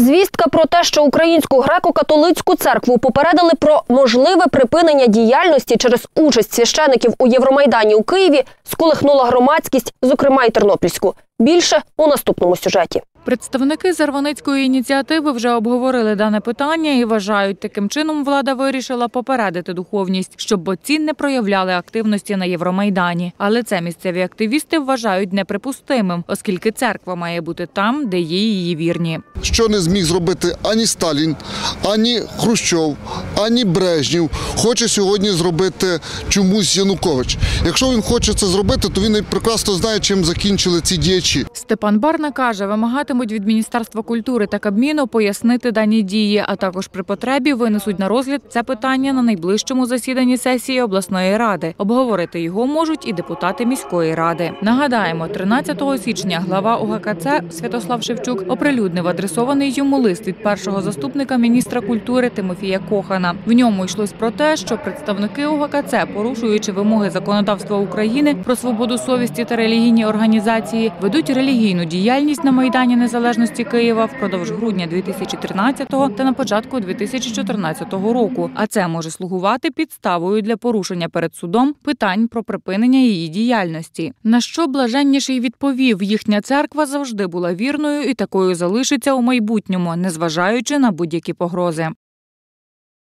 Звістка про те, що українську греко-католицьку церкву попередили про можливе припинення діяльності через участь священиків у Євромайдані у Києві, сколихнула громадськість, зокрема й Тернопільську. Більше у наступному сюжеті. Представники Зарваницької ініціативи вже обговорили дане питання і вважають, таким чином влада вирішила попередити духовність, щоб ботці не проявляли активності на Євромайдані. Але це місцеві активісти вважають неприпустимим, оскільки церква має бути там, де є її вірні. що не зміг зробити ані Сталін, ані Хрущов, ані Брежнєв, хоче сьогодні зробити чомусь Янукович. Якщо він хоче це зробити, то він прекрасно знає, чим закінчили ці діячі. Степан Барна каже, вимагатимуть від Міністерства культури та Кабміну пояснити дані дії, а також при потребі винесуть на розгляд це питання на найближчому засіданні сесії обласної ради. Обговорити його можуть і депутати міської ради. Нагадаємо, 13 січня глава УГКЦ Святослав Шевчук оприлюднив адресований йому лист від першого заступника міністра культури Тимофія Кохана. В ньому йшлось про те, що представники УГКЦ, порушуючи вимоги законодавства України про свободу совісті та релігійні організації, ведуть релігійну діяльність на майдані незалежності Києва впродовж грудня 2013 та на початку 2014 року. А це може слугувати підставою для порушення перед судом питань про припинення її діяльності. На що блаженніший відповів, їхня церква завжди була вірною і такою залишиться у майбутньому, незважаючи на будь-які погрози.